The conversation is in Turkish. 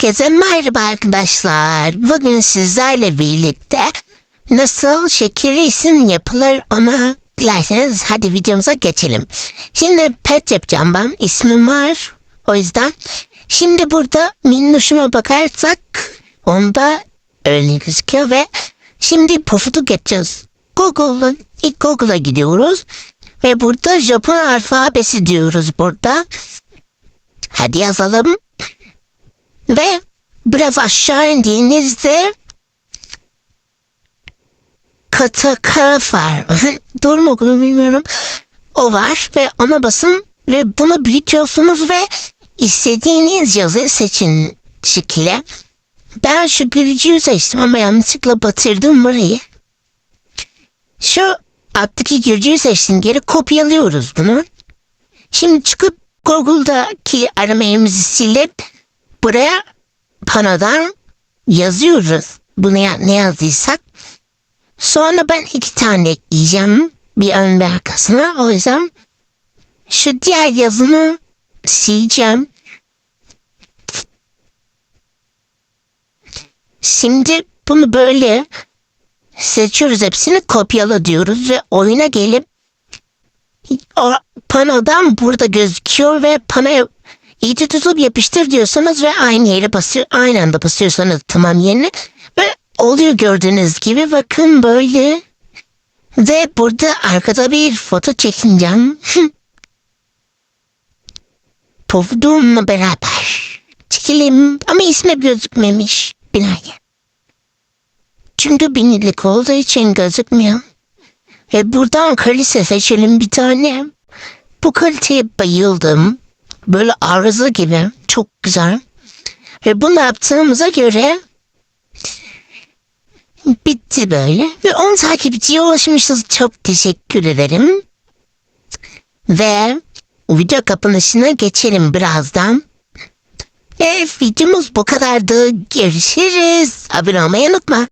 Herkese merhaba arkadaşlar. Bugün sizlerle birlikte nasıl şekeri isim yapılır ona dilerseniz hadi videomuza geçelim. Şimdi pet yapacağım ben. İsmim var. O yüzden. Şimdi burada minnuşuma bakarsak onda öyle gözüküyor ve şimdi pofuduk yapacağız. Google'a ilk Google'a gidiyoruz ve burada Japon alfabesi diyoruz burada. Hadi yazalım. Ve biraz aşağı indiğinizde katakara var. Doğru mu okudum bilmiyorum. O var ve ona basın ve bunu büyütüyorsunuz ve istediğiniz yazıyı seçin şekilde. Ben şu gülücüğü seçtim ama yanlışlıkla batırdım burayı. Şu alttaki gülücüğü seçtim. Geri kopyalıyoruz bunu. Şimdi çıkıp Google'daki aramayımızı silip buraya panodan yazıyoruz. Bunu ya, ne yazdıysak. Sonra ben iki tane ekleyeceğim. Bir ön ve arkasına. O yüzden şu diğer yazını sileceğim. Şimdi bunu böyle seçiyoruz hepsini kopyala diyoruz ve oyuna gelip o panodan burada gözüküyor ve panoya iyice tutup yapıştır diyorsanız ve aynı yere basıyor, aynı anda basıyorsanız tamam yerine ve oluyor gördüğünüz gibi bakın böyle ve burada arkada bir foto çekineceğim. Povduğumla beraber çekelim ama ismi gözükmemiş binaya. Çünkü binirlik olduğu için gözükmüyor. Ve buradan kalite seçelim bir tane. Bu kaliteye bayıldım. Böyle arıza gibi. Çok güzel. Ve bunu yaptığımıza göre bitti böyle. Ve 10 takipçiye ulaşmışız. Çok teşekkür ederim. Ve video kapanışına geçelim birazdan. Ve videomuz bu kadardı. Görüşürüz. Abone olmayı unutma.